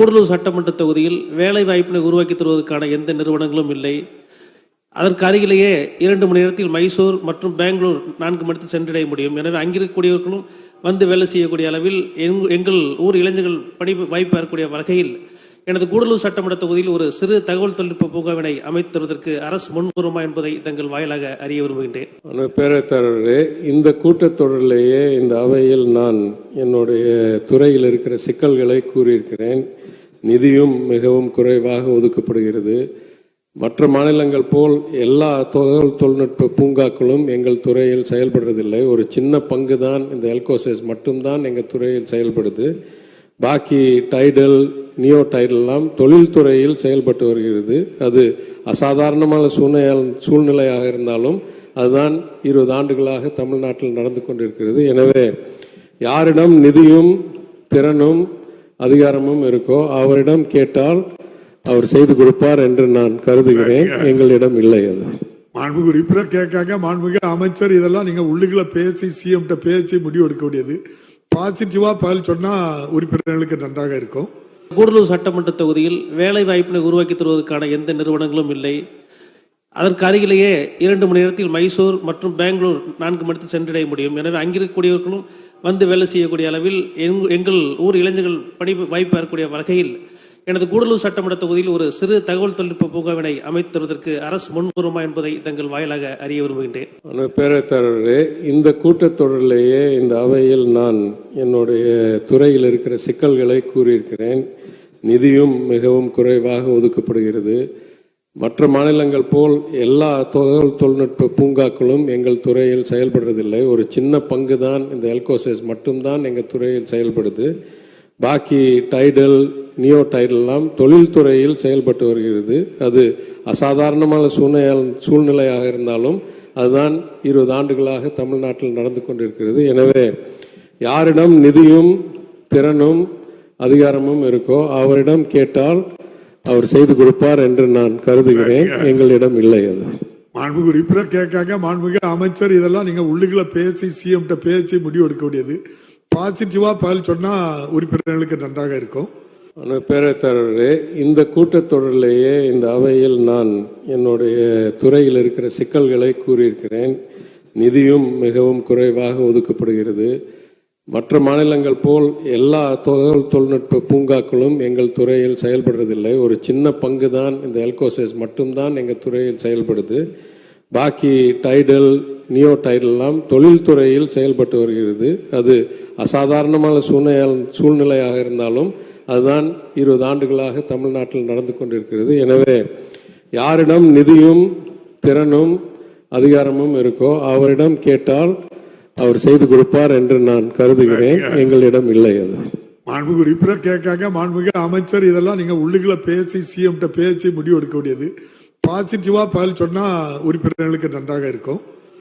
கூடலூர் சட்டமன்ற தொகுதியில் வேலை வாய்ப்பினை உருவாக்கி தருவதற்கான எந்த நிறுவனங்களும் இல்லை. அதற்கு அருகிலேயே இரண்டு மணி நேரத்தில் மைசூர் மற்றும் பெங்களூர் நான்கு மணி நேரத்தில் சென்றடைய முடியும். எனவே அங்கிருக்கக்கூடியவர்களும் வந்து வேலை செய்யக்கூடிய அளவில் எங்கள் ஊர் இளைஞர்கள் பணி வாய்ப்பு பெறக்கூடிய வகையில் எனது கூடலூர் சட்டமன்ற தொகுதியில் ஒரு சிறு தகவல் தொழில்நுட்ப பூங்காவினை அமைத்து தருவதற்கு அரசு முன்வருமா என்பதை தங்கள் வாயிலாக அறிய விரும்புகின்றேன். அன்பு பேரத்தரவர்களே இந்த கூட்டத்தொடரிலேயே இந்த அவையில் நான் என்னுடைய துறையில் இருக்கிற சிக்கல்களை கூறியிருக்கிறேன். நிதியும் மிகவும் குறைவாக ஒதுக்கப்படுகிறது. மற்ற மாநிலங்கள் போல் எல்லா தகவல் தொழில்நுட்ப பூங்காக்களும் எங்கள் துறையில் செயல்படுறதில்லை. ஒரு சின்ன பங்கு தான் இந்த எல்கோசஸ் மட்டும்தான் எங்கள் துறையில் செயல்படுது. பாக்கி டைடல் நியோ டைடல்லாம் தொழில்துறையில் செயல்பட்டு வருகிறது. அது அசாதாரணமான சூழ்நிலை சூழ்நிலையாக இருந்தாலும் அதுதான் இருபது ஆண்டுகளாக தமிழ்நாட்டில் நடந்து கொண்டிருக்கிறது. எனவே யாரிடம் நிதியும் திறனும் அதிகாரமும் இருக்கோ அவரிடம் கேட்டால் அவர் செய்து கொடுப்பார் என்று நான் கருதுகிறேன். எங்களிடம் இல்லை அது. மாண்புமிகு உறுப்பினர் கேட்காங்க மாண்புமிகு அமைச்சர் இதெல்லாம் நீங்க உள்ளுக்குள்ள பேசி சிஎம் பேசி முடிவு எடுக்க வேண்டியது. பாசிட்டிவா பதில் சொன்னா உறுப்பினர்களுக்கு நன்றாக இருக்கும். கூடலூர் சட்டமன்ற தொகுதியில் வேலை வாய்ப்பினை உருவாக்கி தருவதற்கான எந்த நிறுவனங்களும் இல்லை. அதற்கு அருகிலேயே இரண்டு மணி நேரத்தில் மைசூர் மற்றும் பெங்களூர் நான்கு மணி நேரத்தில் சென்றடைய முடியும். எனவே அங்கிருக்கக்கூடியவர்களும் வந்து வேலை செய்யக்கூடிய அளவில் எங்கள் ஊர் இளைஞர்கள் பணி வாய்ப்பு பெறக்கூடிய வகையில் எனது கூடலூர் சட்டமன்ற தொகுதியில் ஒரு சிறு தகவல் தொழில்நுட்ப பூங்காவினை அமைத்துவதற்கு அரசு முன்கூறுமா என்பதை தங்கள் வாயிலாக அறிய விரும்புகின்றேன். அன்பு பேரத்தரவர்களே இந்த கூட்டத்தொடரிலேயே இந்த அவையில் நான் என்னுடைய துறையில் இருக்கிற சிக்கல்களை கூறியிருக்கிறேன். நிதியும் மிகவும் குறைவாக ஒதுக்கப்படுகிறது. மற்ற மாநிலங்கள் போல் எல்லா தகவல் தொழில்நுட்ப பூங்காக்களும் எங்கள் துறையில் செயல்படுறதில்லை. ஒரு சின்ன பங்கு தான் இந்த எல்கோசஸ் மட்டும்தான் எங்கள் துறையில் செயல்படுது. பாக்கி டைடல் நியோ டைடல்லாம் தொழில்துறையில் செயல்பட்டு வருகிறது. அது அசாதாரணமான சூழ்நிலை சூழ்நிலையாக இருந்தாலும் அதுதான் இருபது ஆண்டுகளாக தமிழ்நாட்டில் நடந்து கொண்டிருக்கிறது. எனவே யாரிடம் நிதியும் திறனும் அதிகாரமும் இருக்கோ அவரிடம் கேட்டால் அவர் செய்து கொடுப்பார் என்று நான் கருதுகிறேன். எங்களிடம் இல்லை அது. மாண்புமிகு உறுப்பினர் கேட்காங்க. மாண்புமிகு அமைச்சர் இதெல்லாம் நீங்க உள்ளுக்குள்ள பேசி சிஎம் பேசி முடிவு எடுக்க வேண்டியது. பாசிட்டிவா பதில் சொன்னா உறுப்பினர்களுக்கு நன்றாக இருக்கும். அன்பு பேரத்தரவர்களே இந்த கூட்டத்தொடரிலேயே இந்த அவையில் நான் என்னுடைய துறையில் இருக்கிற சிக்கல்களை கூறியிருக்கிறேன். நிதியும் மிகவும் குறைவாக ஒதுக்கப்படுகிறது. மற்ற மாநிலங்கள் போல் எல்லா தகவல் தொழில்நுட்ப பூங்காக்களும் எங்கள் துறையில் செயல்படுறதில்லை. ஒரு சின்ன பங்கு தான் இந்த எல்கோசஸ் மட்டும்தான் எங்கள் துறையில் செயல்படுது. பாக்கி டைடல் நியோ டைடல்லாம் தொழில்துறையில் செயல்பட்டு வருகிறது. அது அசாதாரணமான சூழ்நிலை சூழ்நிலையாக இருந்தாலும் அதுதான் இருபது ஆண்டுகளாக தமிழ்நாட்டில் நடந்து கொண்டிருக்கிறது. எனவே யாரிடம் நிதியும் திறனும் அதிகாரமும் இருக்கோ அவரிடம் கேட்டால் அவர் செய்து கொடுப்பார் என்று நான் கருதுகிறேன். எங்களிடம் இல்லை அது. மாண்புமிகு உறுப்பினர் கேட்காங்க மாண்புமிகு அமைச்சர் இதெல்லாம் நீங்க உள்ளுக்குள்ள பேசி சிஎம் பேசி முடிவு எடுக்க வேண்டியது. பாசிட்டிவா பதில் சொன்னா உறுப்பினர்களுக்கு நன்றாக இருக்கும்.